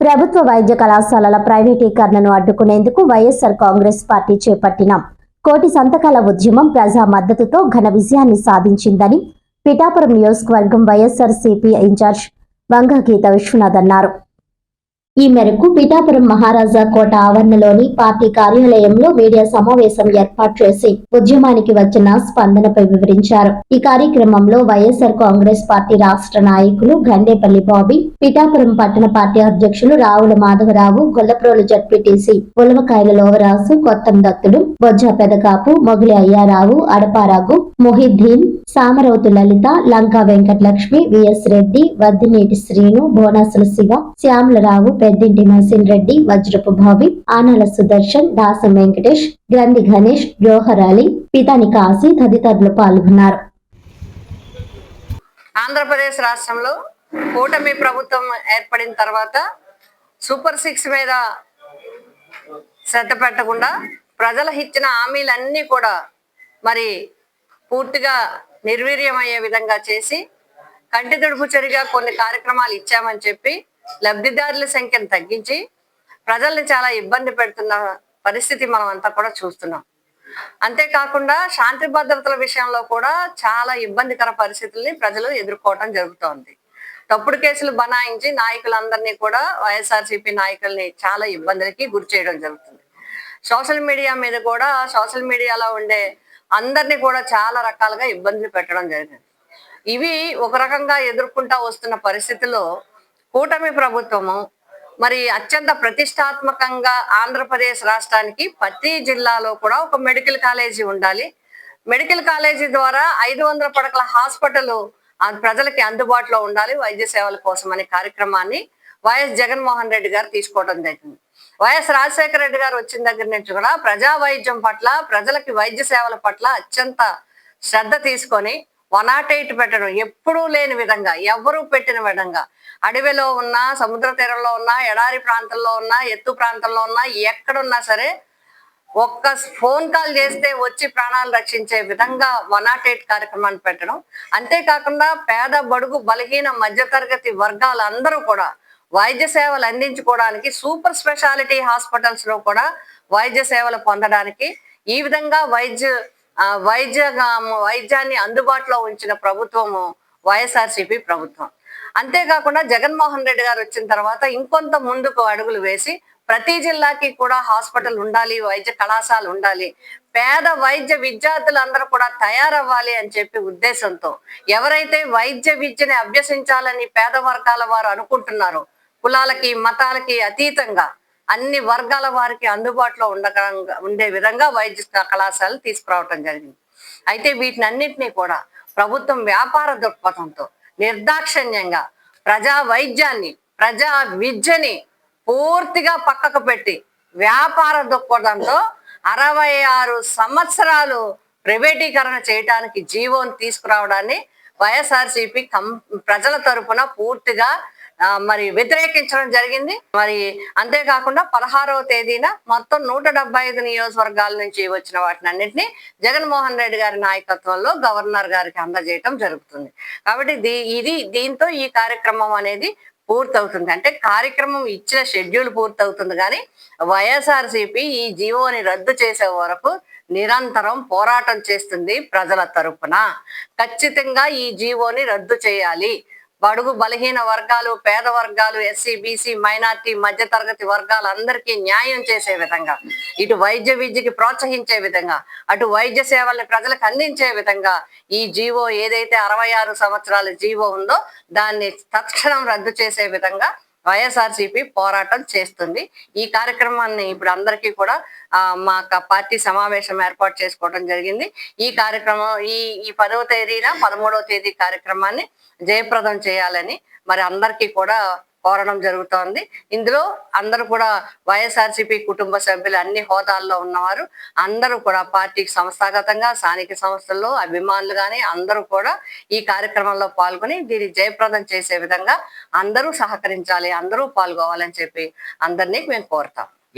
ప్రభుత్వ వైద్య కళాశాలల ప్రైవేటీకరణను అడ్డుకునేందుకు వైఎస్ఆర్ కాంగ్రెస్ పార్టీ చేపట్టిన కోటి సంతకాల ఉద్యమం ప్రజా మద్దతుతో ఘన విజయాన్ని సాధించిందని పిఠాపురం నియోజకవర్గం వైఎస్ఆర్ సిపి ఇన్ఛార్జ్ వంగ గీత విశ్వనాథ్ అన్నారు. ఈ మేరకు పిఠాపురం మహారాజా కోట ఆవరణలోని పార్టీ కార్యాలయంలో మీడియా సమావేశం ఏర్పాటు చేసి ఉద్యమానికి వచ్చిన స్పందనపై వివరించారు. ఈ కార్యక్రమంలో వైఎస్ఆర్ కాంగ్రెస్ పార్టీ రాష్ట్ర నాయకులు గండేపల్లి బాబీ పిఠాపురం పట్టణ పార్టీ అధ్యక్షులు Ravula Madhavarao Gollaprolu ZPTC Ulavakayala Lovaraju Kottam Dattudu Bojja Pedakapu Mogili Ayyarao Adaparagu Mohiddin Samaravathu Lalitha Lanka Venkatalakshmi V S Reddy Vaddineti Srinu Bonasula Siva Syamalarao Peddinti Mahasin Reddy వజ్రపు బాబి ఆనాల సుదర్శన్ దాసం వెంకటేష్ గ్రంథి గణేష్ జోహర్ అలీ పితాని కాశీ తదితరులు పాల్గొన్నారు. ఆంధ్రప్రదేశ్ రాష్ట్రంలో కూటమి ప్రభుత్వం ఏర్పడిన తర్వాత సూపర్ సిక్స్ మీద శ్రద్ధ పెట్టకుండా ప్రజలకు ఇచ్చిన హామీలన్నీ కూడా మరి పూర్తిగా నిర్వీర్యమయ్యే విధంగా చేసి కంటి తుడుపు చర్యగా కొన్ని కార్యక్రమాలు ఇచ్చామని చెప్పి లబ్ధిదారుల సంఖ్యను తగ్గించి ప్రజల్ని చాలా ఇబ్బంది పెడుతున్న పరిస్థితి మనం అంతా కూడా చూస్తున్నాం. అంతేకాకుండా శాంతి భద్రతల విషయంలో కూడా చాలా ఇబ్బందికర పరిస్థితుల్ని ప్రజలు ఎదుర్కోవటం జరుగుతోంది. తప్పుడు కేసులు బనాయించి నాయకులందరినీ కూడా వైఎస్ఆర్సీపీ నాయకుల్ని చాలా ఇబ్బందులకి గురి చేయడం జరుగుతుంది. సోషల్ మీడియా మీద కూడా సోషల్ మీడియాలో ఉండే అందరినీ కూడా చాలా రకాలుగా ఇబ్బందులు పెట్టడం జరిగింది. ఇవి ఒక రకంగా ఎదుర్కొంటా వస్తున్న పరిస్థితిలో కూటమి ప్రభుత్వము మరి అత్యంత ప్రతిష్టాత్మకంగా ఆంధ్రప్రదేశ్ రాష్ట్రానికి ప్రతి జిల్లాలో కూడా ఒక మెడికల్ కాలేజీ ఉండాలి. మెడికల్ కాలేజీ ద్వారా ఐదు వందల పడకల హాస్పిటల్ ప్రజలకి అందుబాటులో ఉండాలి వైద్య సేవల కోసం అనే కార్యక్రమాన్ని వైఎస్ జగన్మోహన్ రెడ్డి గారు తీసుకోవడం జరిగింది. వైఎస్ రాజశేఖర రెడ్డి గారు వచ్చిన దగ్గర నుంచి కూడా ప్రజా వైద్యం పట్ల ప్రజలకి వైద్య సేవల పట్ల అత్యంత శ్రద్ధ తీసుకొని వన్ నాట్ ఎయిట్ పెట్టడం ఎప్పుడూ లేని విధంగా ఎవరూ పెట్టిన విధంగా అడవిలో ఉన్నా సముద్ర తీరంలో ఉన్నా ఎడారి ప్రాంతంలో ఉన్నా ఎత్తు ప్రాంతంలో ఉన్నా ఎక్కడున్నా సరే ఒక్క ఫోన్ కాల్ చేస్తే వచ్చి ప్రాణాలు రక్షించే విధంగా వన్ నాట్ ఎయిట్ కార్యక్రమాన్ని పెట్టడం. అంతేకాకుండా పేద బడుగు బలహీన మధ్యతరగతి వర్గాలందరూ కూడా వైద్య సేవలు అందించుకోవడానికి సూపర్ స్పెషాలిటీ హాస్పిటల్స్లో కూడా వైద్య సేవలు పొందడానికి ఈ విధంగా వైద్య వైద్య వైద్యాన్ని అందుబాటులో ఉంచిన ప్రభుత్వము వైఎస్ఆర్సీపీ ప్రభుత్వం. అంతేకాకుండా జగన్మోహన్ రెడ్డి గారు వచ్చిన తర్వాత ఇంకొంత ముందుకు అడుగులు వేసి ప్రతి జిల్లాకి కూడా హాస్పిటల్ ఉండాలి వైద్య కళాశాల ఉండాలి పేద వైద్య విద్యార్థులందరూ కూడా తయారవ్వాలి అని చెప్పి ఉద్దేశంతో ఎవరైతే వైద్య విద్యని అభ్యసించాలని పేద వర్గాల వారు అనుకుంటున్నారో కులాలకి మతాలకి అతీతంగా అన్ని వర్గాల వారికి అందుబాటులో ఉండగా ఉండే విధంగా వైద్య కళాశాలలు తీసుకురావటం జరిగింది. అయితే వీటిని అన్నింటినీ కూడా ప్రభుత్వం వ్యాపార దృక్పథంతో నిర్దాక్షణ్యంగా ప్రజా వైద్యాన్ని ప్రజా విద్యని పూర్తిగా పక్కకు పెట్టి వ్యాపార దృక్పథంతో అరవై ఆరు సంవత్సరాలు ప్రైవేటీకరణ చేయడానికి జీవోని తీసుకురావడాన్ని వైఎస్ఆర్సీపీ కం ప్రజల తరపున పూర్తిగా మరి వ్యతిరేకించడం జరిగింది. మరి అంతేకాకుండా పదహారవ తేదీన మొత్తం నూట డెబ్బై ఐదు నియోజకవర్గాల నుంచి వచ్చిన వాటిని అన్నింటినీ జగన్మోహన్ రెడ్డి గారి నాయకత్వంలో గవర్నర్ గారికి అందజేయటం జరుగుతుంది. కాబట్టి దీ- ఇది దీంతో ఈ కార్యక్రమం అనేది పూర్తవుతుంది. అంటే కార్యక్రమం ఇచ్చిన షెడ్యూల్ పూర్తవుతుంది. కానీ వైఎస్ఆర్సీపీ ఈ జీవోని రద్దు చేసే వరకు నిరంతరం పోరాటం చేస్తుంది ప్రజల తరపున. ఖచ్చితంగా ఈ జీవోని రద్దు చేయాలి. బడుగు బలహీన వర్గాలు పేద వర్గాలు ఎస్సీ బీసీ మైనార్టీ మధ్యతరగతి వర్గాలు అందరికీ న్యాయం చేసే విధంగా ఇటు వైద్య విద్యకి ప్రోత్సహించే విధంగా అటు వైద్య సేవల్ని ప్రజలకు అందించే విధంగా ఈ జీవో ఏదైతే అరవై ఆరు సంవత్సరాల జీవో ఉందో దాన్ని తక్షణం రద్దు చేసే విధంగా వైఎస్ఆర్సీపీ పోరాటం చేస్తుంది. ఈ కార్యక్రమాన్ని ఇప్పుడు అందరికీ కూడా మా పార్టీ సమావేశం ఏర్పాటు చేసుకోవడం జరిగింది. ఈ కార్యక్రమం ఈ ఈ పదవ తేదీన పదమూడవ తేదీ కార్యక్రమాన్ని జయప్రదం చేయాలని మరి అందరికీ కూడా కోరడం జరుగుతోంది. ఇందులో అందరూ కూడా వైఎస్ఆర్సీపీ కుటుంబ సభ్యులు అన్ని హోదాల్లో ఉన్నవారు అందరూ కూడా పార్టీకి సంస్థాగతంగా స్థానిక సంస్థల్లో అభిమానులు కానీ అందరూ కూడా ఈ కార్యక్రమంలో పాల్గొని దీన్ని జయప్రదం చేసే విధంగా అందరూ సహకరించాలి అందరూ పాల్గొవాలని చెప్పి అందరినీ మేము కోరుతాం.